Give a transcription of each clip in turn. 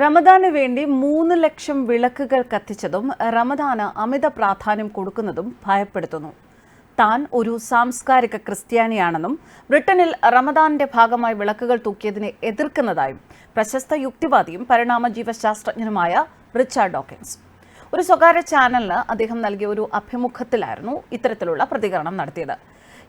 റമദാന് വേണ്ടി മൂന്ന് ലക്ഷം വിളക്കുകൾ കത്തിച്ചതും റമദാന് അമിത പ്രാധാന്യം കൊടുക്കുന്നതും ഭയപ്പെടുത്തുന്നു. താൻ ഒരു സാംസ്കാരിക ക്രിസ്ത്യാനിയാണെന്നും ബ്രിട്ടനിൽ റമദാന്റെ ഭാഗമായി വിളക്കുകൾ തൂക്കിയതിനെ എതിർക്കുന്നതായും പ്രശസ്ത യുക്തിവാദിയും പരിണാമ ജീവശാസ്ത്രജ്ഞനുമായ റിച്ചാർഡ് ഡോക്കിൻസ്. ഒരു സ്വകാര്യ ചാനലിന് അദ്ദേഹം നൽകിയ ഒരു അഭിമുഖത്തിലായിരുന്നു ഇത്തരത്തിലുള്ള പ്രതികരണം നടത്തിയത്.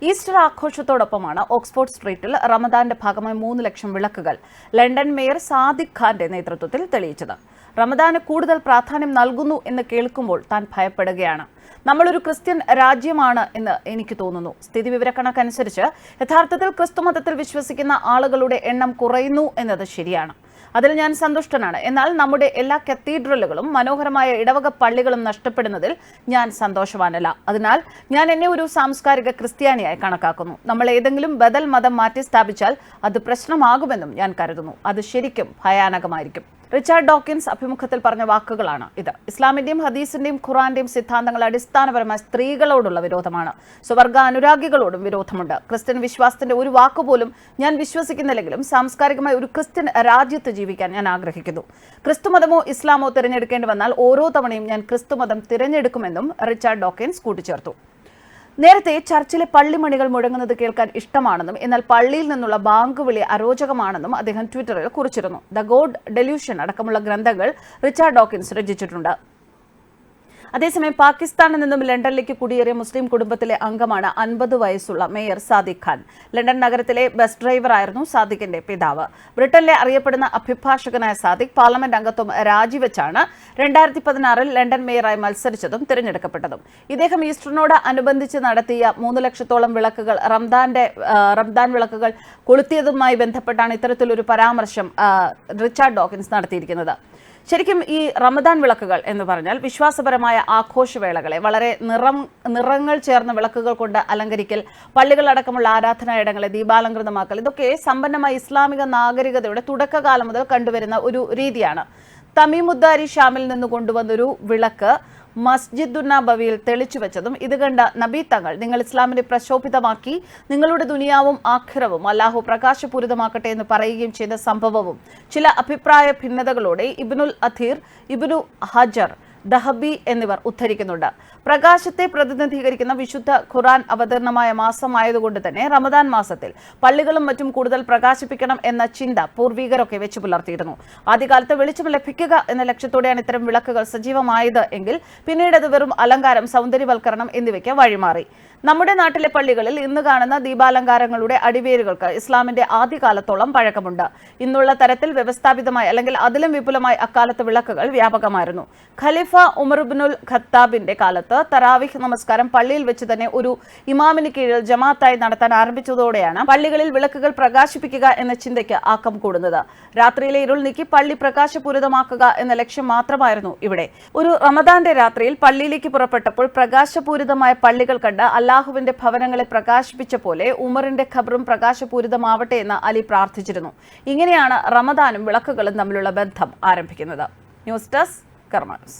ഈസ്റ്റർ ആഘോഷത്തോടൊപ്പമാണ് ഓക്സ്ഫോർഡ് സ്ട്രീറ്റിൽ റമദാന്റെ ഭാഗമായി മൂന്ന് ലക്ഷം വിളക്കുകൾ ലണ്ടൻ മേയർ സാദിഖ് ഖാന്റെ നേതൃത്വത്തിൽ തെളിയിച്ചത്. റമദാന് കൂടുതൽ പ്രാധാന്യം നൽകുന്നു എന്ന് കേൾക്കുമ്പോൾ താൻ ഭയപ്പെടുകയാണ്. നമ്മളൊരു ക്രിസ്ത്യൻ രാജ്യമാണ് എന്ന് എനിക്ക് തോന്നുന്നു. സ്ഥിതി വിവരക്കണക്കനുസരിച്ച് യഥാർത്ഥത്തിൽ ക്രിസ്തുമതത്തിൽ വിശ്വസിക്കുന്ന ആളുകളുടെ എണ്ണം കുറയുന്നു എന്നത് ശരിയാണ്. അതിൽ ഞാൻ സന്തുഷ്ടനാണ്. എന്നാൽ നമ്മുടെ എല്ലാ കത്തീഡ്രലുകളും മനോഹരമായ ഇടവക പള്ളികളും നഷ്ടപ്പെടുന്നതിൽ ഞാൻ സന്തോഷവാനല്ല. അതിനാൽ ഞാൻ എന്നെ ഒരു സാംസ്കാരിക ക്രിസ്ത്യാനിയായി കണക്കാക്കുന്നു. നമ്മൾ ഏതെങ്കിലും ബദൽ മതം മാറ്റി സ്ഥാപിച്ചാൽ അത് പ്രശ്നമാകുമെന്നും ഞാൻ കരുതുന്നു. അത് ശരിക്കും ഭയാനകമായിരിക്കും. റിച്ചാർഡ് ഡോക്കിൻസ് അഭിമുഖത്തിൽ പറഞ്ഞ വാക്കുകളാണ് ഇത്. ഇസ്ലാമിന്റെയും ഹദീസിന്റെയും ഖുറാന്റെയും സിദ്ധാന്തങ്ങൾ അടിസ്ഥാനപരമായി സ്ത്രീകളോടുള്ള വിരോധമാണ്. സ്വവർഗ അനുരാഗികളോടും വിരോധമുണ്ട്. ക്രിസ്ത്യൻ വിശ്വാസത്തിന്റെ ഒരു വാക്കുപോലും ഞാൻ വിശ്വസിക്കുന്നില്ലെങ്കിലും സാംസ്കാരികമായി ഒരു ക്രിസ്ത്യൻ രാജ്യത്ത് ജീവിക്കാൻ ഞാൻ ആഗ്രഹിക്കുന്നു. ക്രിസ്തുമതമോ ഇസ്ലാമോ തിരഞ്ഞെടുക്കേണ്ടി വന്നാൽ ഓരോ തവണയും ഞാൻ ക്രിസ്തുമതം തിരഞ്ഞെടുക്കുമെന്നും റിച്ചാർഡ് ഡോക്കിൻസ് കൂട്ടിച്ചേർത്തു. നേരത്തെ ചർച്ചിലെ പള്ളിമണികൾ മുഴങ്ങുന്നത് കേൾക്കാൻ ഇഷ്ടമാണെന്നും എന്നാൽ പള്ളിയിൽ നിന്നുള്ള ബാങ്ക് വിളി അരോചകമാണെന്നും അദ്ദേഹം ട്വിറ്ററിൽ കുറിച്ചിരുന്നു. ദ ഗോഡ് ഡെല്യൂഷൻ അടക്കമുള്ള ഗ്രന്ഥങ്ങൾ റിച്ചാർഡ് ഡോക്കിൻസ് രചിച്ചിട്ടുണ്ട്. അതേസമയം പാകിസ്ഥാനിൽ നിന്നും ലണ്ടനിലേക്ക് കുടിയേറിയ മുസ്ലിം കുടുംബത്തിലെ അംഗമാണ് അൻപത് വയസ്സുള്ള മേയർ സാദിഖ് ഖാൻ. ലണ്ടൻ നഗരത്തിലെ ബസ് ഡ്രൈവറായിരുന്നു സാദിഖിന്റെ പിതാവ്. ബ്രിട്ടനിലെ അറിയപ്പെടുന്ന അഭിഭാഷകനായ സാദിഖ് പാർലമെന്റ് അംഗത്വം രാജിവെച്ചാണ് രണ്ടായിരത്തി പതിനാറിൽ ലണ്ടൻ മേയറായി മത്സരിച്ചതും തിരഞ്ഞെടുക്കപ്പെട്ടതും. ഇദ്ദേഹം ഈസ്റ്ററിനോട് അനുബന്ധിച്ച് നടത്തിയ മൂന്ന് ലക്ഷത്തോളം വിളക്കുകൾ റംദാന്റെ റംദാൻ വിളക്കുകൾ കൊളുത്തിയതുമായി ബന്ധപ്പെട്ടാണ് ഇത്തരത്തിലൊരു പരാമർശം റിച്ചാർഡ് ഡോക്കിൻസ് നടത്തിയിരിക്കുന്നത്. ശരിക്കും ഈ റമദാൻ വിളക്കുകൾ എന്ന് പറഞ്ഞാൽ വിശ്വാസപരമായ ആഘോഷവേളകളെ വളരെ നിറം നിറങ്ങൾ ചേർന്ന വിളക്കുകൾ കൊണ്ട് അലങ്കരിക്കൽ പള്ളികളടക്കമുള്ള ആരാധനായിടങ്ങളെ ദീപാലങ്കൃതമാക്കൽ ഇതൊക്കെ സമ്പന്നമായ ഇസ്ലാമിക നാഗരികതയുടെ തുടക്കകാലം മുതൽ കണ്ടുവരുന്ന ഒരു രീതിയാണ്. തമീമുദ്ദാരി ഷാമിൽ നിന്ന് കൊണ്ടുവന്നൊരു വിളക്ക് മസ്ജിദുൻ തെളിച്ചുവെച്ചതും തെളിച്ചു വെച്ചതും ഇത് കണ്ട നബി തങ്ങൾ നിങ്ങൾ ഇസ്ലാമിനെ പ്രശോഭിതമാക്കി നിങ്ങളുടെ ദുനിയാവും ആഖിറവും അല്ലാഹു പ്രകാശപൂരിതമാക്കട്ടെ എന്ന് പറയുകയും ചെയ്ത സംഭവവും ചില അഭിപ്രായ ഭിന്നതകളോടെ ഇബ്നുൽ അഥീർ ഇബ്നു ഹജർ ദഹബി എന്നിവർ ഉദ്ധരിക്കുന്നുണ്ട്. പ്രകാശത്തെ പ്രതിനിധീകരിക്കുന്ന വിശുദ്ധ ഖുറാൻ അവതരണമായ മാസമായതുകൊണ്ട് തന്നെ റമദാൻ മാസത്തിൽ പള്ളികളും മറ്റും കൂടുതൽ പ്രകാശിപ്പിക്കണം എന്ന ചിന്ത പൂർവികരൊക്കെ വെച്ചു പുലർത്തിയിരുന്നു. ആദ്യകാലത്ത് വെളിച്ചം ലഭിക്കുക എന്ന ലക്ഷ്യത്തോടെയാണ് ഇത്തരം വിളക്കുകൾ സജീവമായത് എങ്കിൽ പിന്നീട് അത് വെറും അലങ്കാരം സൗന്ദര്യവൽക്കരണം എന്നിവയ്ക്ക് വഴിമാറി. നമ്മുടെ നാട്ടിലെ പള്ളികളിൽ ഇന്ന് കാണുന്ന ദീപാലങ്കാരങ്ങളുടെ അടിവേരുകൾക്ക് ഇസ്ലാമിന്റെ ആദ്യകാലത്തോളം പഴക്കമുണ്ട്. ഇന്നുള്ള തരത്തിൽ വ്യവസ്ഥാപിതമായി അല്ലെങ്കിൽ അതിലും വിപുലമായി അക്കാലത്ത് വിളക്കുകൾ വ്യാപകമായിരുന്നു. ഖലീഫ ഉമർബിനുൽ ഖത്താബിന്റെ കാലത്ത് തറാവിഹ് നമസ്കാരം പള്ളിയിൽ വെച്ച് തന്നെ ഒരു ഇമാമിന് കീഴിൽ ജമാഅത്തായി നടത്താൻ ആരംഭിച്ചതോടെയാണ് പള്ളികളിൽ വിളക്കുകൾ പ്രകാശിപ്പിക്കുക എന്ന ചിന്തയ്ക്ക് ആക്കം കൂടുന്നത്. രാത്രിയിലെ ഇരുൾ നീക്കി പള്ളി പ്രകാശപൂരിതമാക്കുക എന്ന ലക്ഷ്യം മാത്രമായിരുന്നു ഇവിടെ. ഒരു റമദാന്റെ രാത്രിയിൽ പള്ളിയിലേക്ക് പുറപ്പെട്ടപ്പോൾ പ്രകാശപൂരിതമായ പള്ളികൾ കണ്ട് അല്ലാഹുവിന്റെ ഭവനങ്ങളെ പ്രകാശിപ്പിച്ച പോലെ ഉമറിന്റെ ഖബറും പ്രകാശപൂരിതമാവട്ടെ എന്ന് അലി പ്രാർത്ഥിച്ചിരുന്നു. ഇങ്ങനെയാണ് റമദാനും വിളക്കുകളും തമ്മിലുള്ള ബന്ധം ആരംഭിക്കുന്നത്. News desk കർമാൻസ്